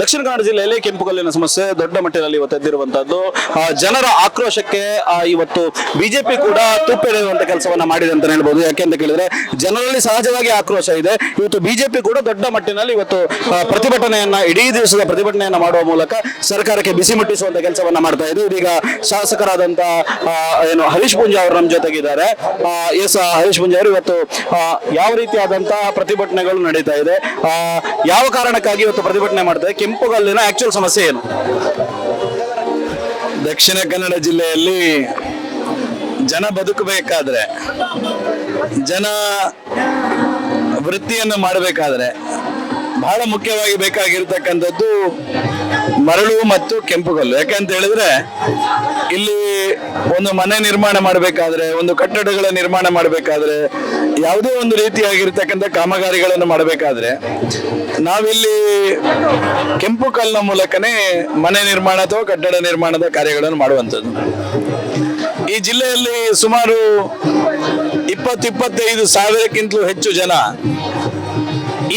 ದಕ್ಷಿಣ ಕನ್ನಡ ಜಿಲ್ಲೆಯಲ್ಲಿ ಕೆಂಪುಗಲ್ಲಿನ ಸಮಸ್ಯೆ, ದೊಡ್ಡ ಮಟ್ಟಿನಲ್ಲಿ ಇವತ್ತು ಎದ್ದಿರುವಂತದ್ದು ಜನರ ಆಕ್ರೋಶಕ್ಕೆ ಇವತ್ತು ಬಿಜೆಪಿ ಕೂಡ ತುಪ್ಪೆಳೆಯುವಂತ ಕೆಲಸವನ್ನ ಮಾಡಿದೆ ಅಂತ ಹೇಳ್ಬೋದು. ಯಾಕೆಂತ ಕೇಳಿದ್ರೆ, ಜನರಲ್ಲಿ ಸಹಜವಾಗಿ ಆಕ್ರೋಶ ಇದೆ. ಇವತ್ತು ಬಿಜೆಪಿ ಕೂಡ ದೊಡ್ಡ ಮಟ್ಟಿನಲ್ಲಿ ಇವತ್ತು ಪ್ರತಿಭಟನೆಯನ್ನ, ಇಡೀ ದಿವಸದ ಪ್ರತಿಭಟನೆಯನ್ನ ಮಾಡುವ ಮೂಲಕ ಸರ್ಕಾರಕ್ಕೆ ಬಿಸಿ ಮುಟ್ಟಿಸುವಂತ ಕೆಲಸವನ್ನ ಮಾಡ್ತಾ ಇದೆ ಇದೀಗ ಶಾಸಕರಾದಂತ ಏನು ಹರೀಶ್ ಪೂಂಜಾ ಅವರು ನಮ್ಮ ಜೊತೆಗಿದ್ದಾರೆ. ಎಸ್ ಹರೀಶ್ ಪೂಂಜಾ ಅವರು ಇವತ್ತು ಯಾವ ರೀತಿಯಾದಂತಹ ಪ್ರತಿಭಟನೆಗಳು ನಡೀತಾ ಇದೆ. ಯಾವ ಕಾರಣಕ್ಕಾಗಿ ಇವತ್ತು ಪ್ರತಿಭಟನೆ ಮಾಡ್ತಾರೆ ಕೆಂಪುಗಲ್ಲಿನ ಆಕ್ಚುಯಲ್ ಸಮಸ್ಯೆ ಏನು? ದಕ್ಷಿಣ ಕನ್ನಡ ಜಿಲ್ಲೆಯಲ್ಲಿ ಜನ ಬದುಕಬೇಕಾದ್ರೆ, ಜನ ವೃತ್ತಿಯನ್ನು ಮಾಡಬೇಕಾದ್ರೆ ಬಹಳ ಮುಖ್ಯವಾಗಿ ಬೇಕಾಗಿರ್ತಕ್ಕಂಥದ್ದು ಮರಳು ಮತ್ತು ಕೆಂಪುಗಲ್ಲು. ಯಾಕಂತ ಹೇಳಿದ್ರೆ, ಇಲ್ಲಿ ಒಂದು ಮನೆ ನಿರ್ಮಾಣ ಮಾಡಬೇಕಾದ್ರೆ, ಒಂದು ಕಟ್ಟಡಗಳ ನಿರ್ಮಾಣ ಮಾಡಬೇಕಾದ್ರೆ ಯಾವುದೇ ಒಂದು ರೀತಿಯಾಗಿರ್ತಕ್ಕಂಥ ಕಾಮಗಾರಿಗಳನ್ನು ಮಾಡಬೇಕಾದ್ರೆ ನಾವಿಲ್ಲಿ ಕೆಂಪು ಕಲ್ಲಿನ ಮೂಲಕನೇ ಮನೆ ನಿರ್ಮಾಣ ಅಥವಾ ಕಟ್ಟಡ ನಿರ್ಮಾಣದ ಕಾರ್ಯಗಳನ್ನು ಮಾಡುವಂಥದ್ದು. ಈ ಜಿಲ್ಲೆಯಲ್ಲಿ ಸುಮಾರು ಇಪ್ಪತ್ತು ಇಪ್ಪತ್ತೈದು ಸಾವಿರಕ್ಕಿಂತಲೂ ಹೆಚ್ಚು ಜನ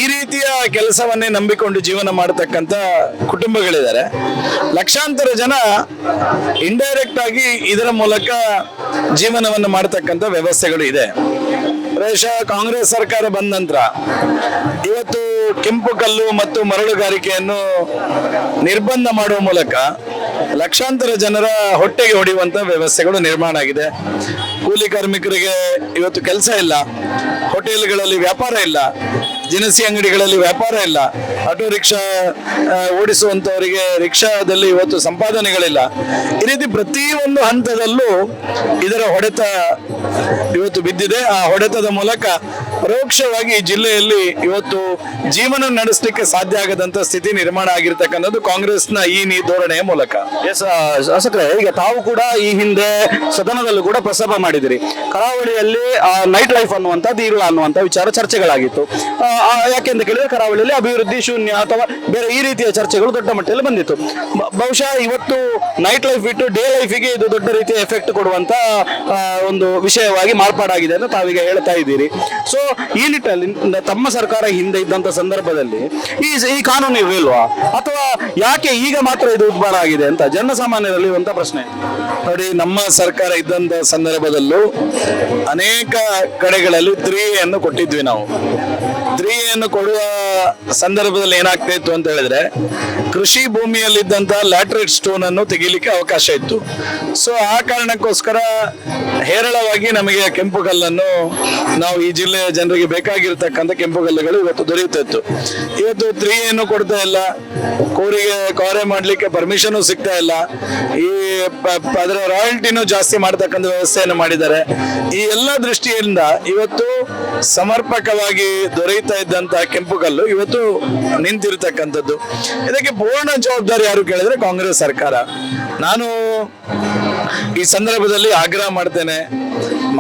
ಈ ರೀತಿಯ ಕೆಲಸವನ್ನೇ ನಂಬಿಕೊಂಡು ಜೀವನ ಮಾಡತಕ್ಕಂಥ ಕುಟುಂಬಗಳಿದ್ದಾರೆ. ಲಕ್ಷಾಂತರ ಜನ ಇಂಡೈರೆಕ್ಟ್ ಆಗಿ ಇದರ ಮೂಲಕ ಜೀವನವನ್ನು ಮಾಡತಕ್ಕಂತ ವ್ಯವಸ್ಥೆಗಳು ಇದೆ. ಬಹುಶಃ ಕಾಂಗ್ರೆಸ್ ಸರ್ಕಾರ ಬಂದ ನಂತರ ಇವತ್ತು ಕೆಂಪು ಕಲ್ಲು ಮತ್ತು ಮರಳುಗಾರಿಕೆಯನ್ನು ನಿರ್ಬಂಧ ಮಾಡುವ ಮೂಲಕ ಲಕ್ಷಾಂತರ ಜನರ ಹೊಟ್ಟೆಗೆ ಹೊಡೆಯುವಂತ ವ್ಯವಸ್ಥೆಗಳು ನಿರ್ಮಾಣ ಆಗಿದೆ. ಕೂಲಿ ಕಾರ್ಮಿಕರಿಗೆ ಇವತ್ತು ಕೆಲಸ ಇಲ್ಲ. ಹೋಟೆಲ್ಗಳಲ್ಲಿ ವ್ಯಾಪಾರ ಇಲ್ಲ. ದಿನಸಿ ಅಂಗಡಿಗಳಲ್ಲಿ ವ್ಯಾಪಾರ ಇಲ್ಲ. ಆಟೋ ರಿಕ್ಷಾ ಓಡಿಸುವಂತವರಿಗೆ ರಿಕ್ಷಾದಲ್ಲಿ ಇವತ್ತು ಸಂಪಾದನೆಗಳಿಲ್ಲ. ಈ ರೀತಿ ಪ್ರತಿಯೊಂದು ಹಂತದಲ್ಲೂ ಇದರ ಹೊಡೆತ ಇವತ್ತು ಬಿದ್ದಿದೆ. ಆ ಹೊಡೆತದ ಮೂಲಕ ಪರೋಕ್ಷವಾಗಿ ಈ ಜಿಲ್ಲೆಯಲ್ಲಿ ಇವತ್ತು ಜೀವನ ನಡೆಸಲಿಕ್ಕೆ ಸಾಧ್ಯ ಆಗದಂತ ಸ್ಥಿತಿ ನಿರ್ಮಾಣ ಆಗಿರ್ತಕ್ಕಂಥದ್ದು ಕಾಂಗ್ರೆಸ್ನ ಈ ಧೋರಣೆಯ ಮೂಲಕ. ಎಸ್ ಶಾಸಕರೇ, ಈಗ ತಾವು ಕೂಡ ಈ ಹಿಂದೆ ಸದನದಲ್ಲೂ ಕೂಡ ಪ್ರಸ್ತಾಪ ಮಾಡಿದಿರಿ. ಕರಾವಳಿಯಲ್ಲಿ ನೈಟ್ ಲೈಫ್ ಅನ್ನುವಂಥದ್ದು ಇಲ್ಲ ಅನ್ನುವಂಥ ವಿಚಾರ ಚರ್ಚೆಗಳಾಗಿತ್ತು. ಯಾಕೆಂತ ಕೇಳಿದ್ರೆ ಕರಾವಳಿಯಲ್ಲಿ ಅಭಿವೃದ್ಧಿ ಶೂನ್ಯ ಅಥವಾ ಬೇರೆ ಈ ರೀತಿಯ ಚರ್ಚೆಗಳು ದೊಡ್ಡ ಮಟ್ಟದಲ್ಲಿ ಬಂದಿತ್ತು. ಬಹುಶಃ ಇವತ್ತು ನೈಟ್ ಲೈಫ್ ಬಿಟ್ಟು ಡೇ ಲೈಫಿಗೆ ಇದು ದೊಡ್ಡ ರೀತಿಯ ಎಫೆಕ್ಟ್ ಕೊಡುವಂತ ಒಂದು ವಿಷಯವಾಗಿ ಮಾರ್ಪಾಡಾಗಿದೆ ಅಂತ ತಾವೀಗ ಹೇಳ್ತಾ ಇದ್ದೀರಿ. ಸೊ ಈ ನಿಟ್ಟಲ್ಲಿ ತಮ್ಮ ಸರ್ಕಾರ ಹಿಂದೆ ಇದ್ದಂತ ಸಂದರ್ಭದಲ್ಲಿ ಈ ಈ ಕಾನೂನು ಇರಲಿಲ್ವಾ ಅಥವಾ ಯಾಕೆ ಈಗ ಮಾತ್ರ ಇದು ಉದ್ಭಾರ ಆಗಿದೆ ಅಂತ ಜನಸಾಮಾನ್ಯರಲ್ಲಿ ಇರುವಂತ ಪ್ರಶ್ನೆ. ನೋಡಿ, ನಮ್ಮ ಸರ್ಕಾರ ಇದ್ದಂತ ಸಂದರ್ಭದಲ್ಲೂ ಅನೇಕ ಕಡೆಗಳಲ್ಲಿ ತ್ರೀ ಕೊಟ್ಟಿದ್ವಿ ನಾವು. ತ್ರೀ ಕೊಡುವ ಸಂದರ್ಭದಲ್ಲಿ ಏನಾಗ್ತಾ ಇತ್ತು ಅಂತ ಹೇಳಿದ್ರೆ, ಕೃಷಿ ಭೂಮಿಯಲ್ಲಿದ್ದಂತ ಲ್ಯಾಟ್ರೇಟ್ ಸ್ಟೋನ್ ಅನ್ನು ತೆಗಿಲಿಕ್ಕೆ ಅವಕಾಶ ಇತ್ತು. ಸೊ ಆ ಕಾರಣಕ್ಕೋಸ್ಕರ ಹೇರಳವಾಗಿ ನಮಗೆ ಕೆಂಪು ಕಲ್ಲನ್ನು ನಾವು ಈ ಜಿಲ್ಲೆಯ ಜನರಿಗೆ ಬೇಕಾಗಿರ್ತಕ್ಕಂಥ ಕೆಂಪು ಕಲ್ಲುಗಳು ಇವತ್ತು ದೊರೆಯುತ್ತಾ ಇತ್ತು. ಇವತ್ತು ತ್ರೀ ಏನು ಕೊಡ್ತಾ ಇಲ್ಲ. ಕೋರಿಗೆ ಕಾರ್ಯ ಮಾಡ್ಲಿಕ್ಕೆ ಪರ್ಮಿಷನ್ ಸಿಗ್ತಾ ಇಲ್ಲ. ಈ ಅದರ ರಾಯಲ್ಟಿನೂ ಜಾಸ್ತಿ ಮಾಡ್ತಕ್ಕಂಥ ವ್ಯವಸ್ಥೆಯನ್ನು ಮಾಡಿದ್ದಾರೆ. ಈ ಎಲ್ಲ ದೃಷ್ಟಿಯಿಂದ ಇವತ್ತು ಸಮರ್ಪಕವಾಗಿ ದೊರೆಯುತ್ತಾ ಇದ್ದಂತಹ ಕೆಂಪು ಕಲ್ಲು ಇವತ್ತು ನಿಂತಿರ್ತಕ್ಕಂಥದ್ದು. ಇದಕ್ಕೆ ಪೂರ್ಣ ಜವಾಬ್ದಾರಿ ಯಾರು ಕೇಳಿದ್ರೆ ಕಾಂಗ್ರೆಸ್ ಸರ್ಕಾರ. ನಾನು ಈ ಸಂದರ್ಭದಲ್ಲಿ ಆಗ್ರಹ ಮಾಡ್ತೇನೆ.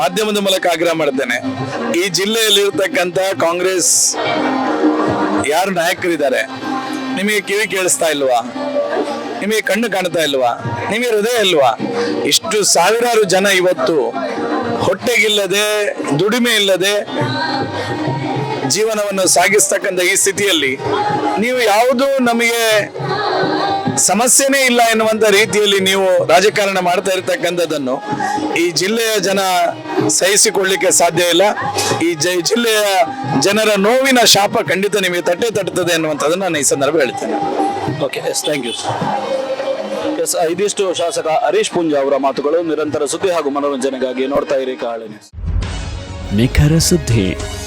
ಮಾಧ್ಯಮದ ಮೂಲಕ ಆಗ್ರಹ ಮಾಡ್ತೇನೆ. ಈ ಜಿಲ್ಲೆಯಲ್ಲಿ ಜಿಲ್ಲೆಯಲ್ಲಿರ್ತಕ್ಕಂಥ ಕಾಂಗ್ರೆಸ್ ಯಾರು ನಾಯಕರಿದ್ದಾರೆ? ನಿಮಗೆ ಕಿವಿ ಕೇಳಿಸ್ತಾ ಇಲ್ವಾ? ನಿಮಗೆ ಕಣ್ಣು ಕಾಣ್ತಾ ಇಲ್ವಾ? ನಿಮಗೆ ಹೃದಯ ಇಲ್ವಾ? ಇಷ್ಟು ಸಾವಿರಾರು ಜನ ಇವತ್ತು ಹೊಟ್ಟೆಗಿಲ್ಲದೆ, ದುಡಿಮೆ ಇಲ್ಲದೆ ಜೀವನವನ್ನು ಸಾಗಿಸ್ತಕ್ಕಂಥ ಈ ಸ್ಥಿತಿಯಲ್ಲಿ ನೀವು ಯಾವುದು ನಮಗೆ ಸಮಸ್ಯೆನೇ ಇಲ್ಲ ಎನ್ನುವಂಥ ರೀತಿಯಲ್ಲಿ ನೀವು ರಾಜಕಾರಣ ಮಾಡ್ತಾ ಇರತಕ್ಕಂಥದ್ದನ್ನು ಈ ಜಿಲ್ಲೆಯ ಜನ ಸಹಿಸಿಕೊಳ್ಳಿಕ್ಕೆ ಸಾಧ್ಯ ಇಲ್ಲ. ಈ ಜ- ಜಿಲ್ಲೆಯ ಜನರ ನೋವಿನ ಶಾಪ ಖಂಡಿತ ನಿಮಗೆ ತಟ್ಟೆ ತಟ್ಟುತ್ತದೆ ಎನ್ನುವಂಥದ್ದನ್ನು ನಾನು ಈ ಸಂದರ್ಭ ಹೇಳ್ತೇನೆ. Okay yes thank you yes ಇದಿಷ್ಟು ಶಾಸಕ ಹರೀಶ್ ಪುಂಜಾ ಅವರ ಮಾತುಗಳು ನಿರಂತರ ಸುದ್ದಿ ಹಾಗೂ ಮನೋರಂಜನೆಗಾಗಿ ನೋಡ್ತಾ ಇರಿ ಕಾಳೆ ನಿಖರ ಸುದ್ದಿ.